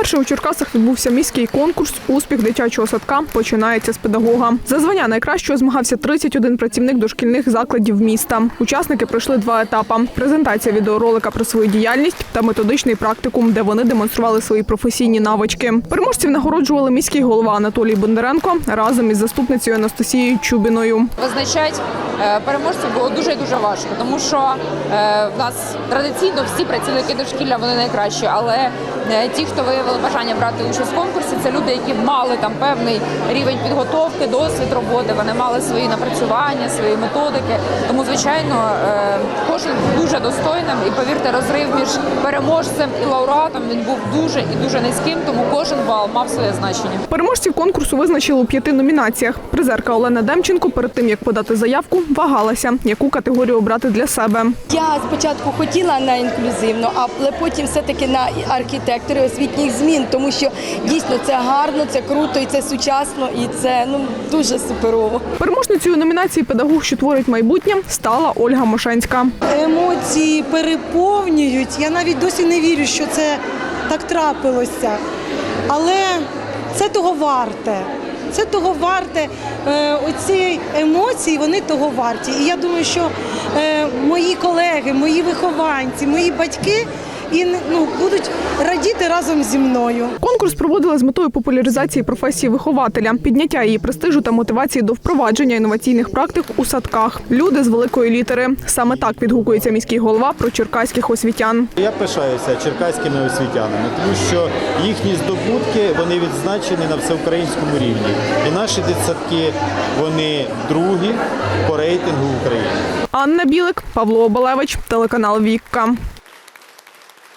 Вперше у Черкасах відбувся міський конкурс Успіх дитячого садка починається з педагога. За звання найкращого змагався 31 працівник дошкільних закладів міста. Учасники пройшли два етапи: презентація відеоролика про свою діяльність та методичний практикум, де вони демонстрували свої професійні навички. Переможців нагороджували міський голова Анатолій Бондаренко разом із заступницею Анастасією Чубіною. Визначати е, переможців було дуже дуже важко, тому що е, в нас традиційно всі працівники дошкілля вони найкращі, але е, ті, хто виявили бажання брати участь в конкурсі, це люди, які мали там певний рівень підготовки, досвід роботи, вони мали свої напрацювання, свої методики. Тому, звичайно, кожен був дуже достойним і повірте, розрив між переможцем і лауреатом він був дуже і дуже низьким, тому кожен бал мав своє значення. Переможців конкурсу визначили у п'яти номінаціях. Призерка Олена Демченко перед тим як подати заявку, вагалася, яку категорію обрати для себе. Я спочатку хотіла на інклюзивну, але потім все-таки на архітектори освітніх змін, тому що дійсно це гарно, це круто і це сучасно, і це ну дуже суперово. Переможницею номінації Педагог, що творить майбутнє, стала Ольга Мошенська. емоції переповнюють. Я навіть досі не вірю, що це так трапилося. Але це того варте. Це того варте. Е, оці емоції, вони того варті. І я думаю, що е, мої колеги, мої вихованці, мої батьки і, ну, будуть радіти разом зі мною. Конкурс проводили з метою популяризації професії вихователя, підняття її престижу та мотивації до впровадження інноваційних практик у садках. Люди з великої літери. Саме так відгукується міський голова про черкаських освітян. Я пишаюся черкаськими освітянами, тому що їхні здобутки вони відзначені на всеукраїнському рівні. І наші дитсадки вони другі по рейтингу України. Анна Білик, Павло Обалевич, телеканал Вікка.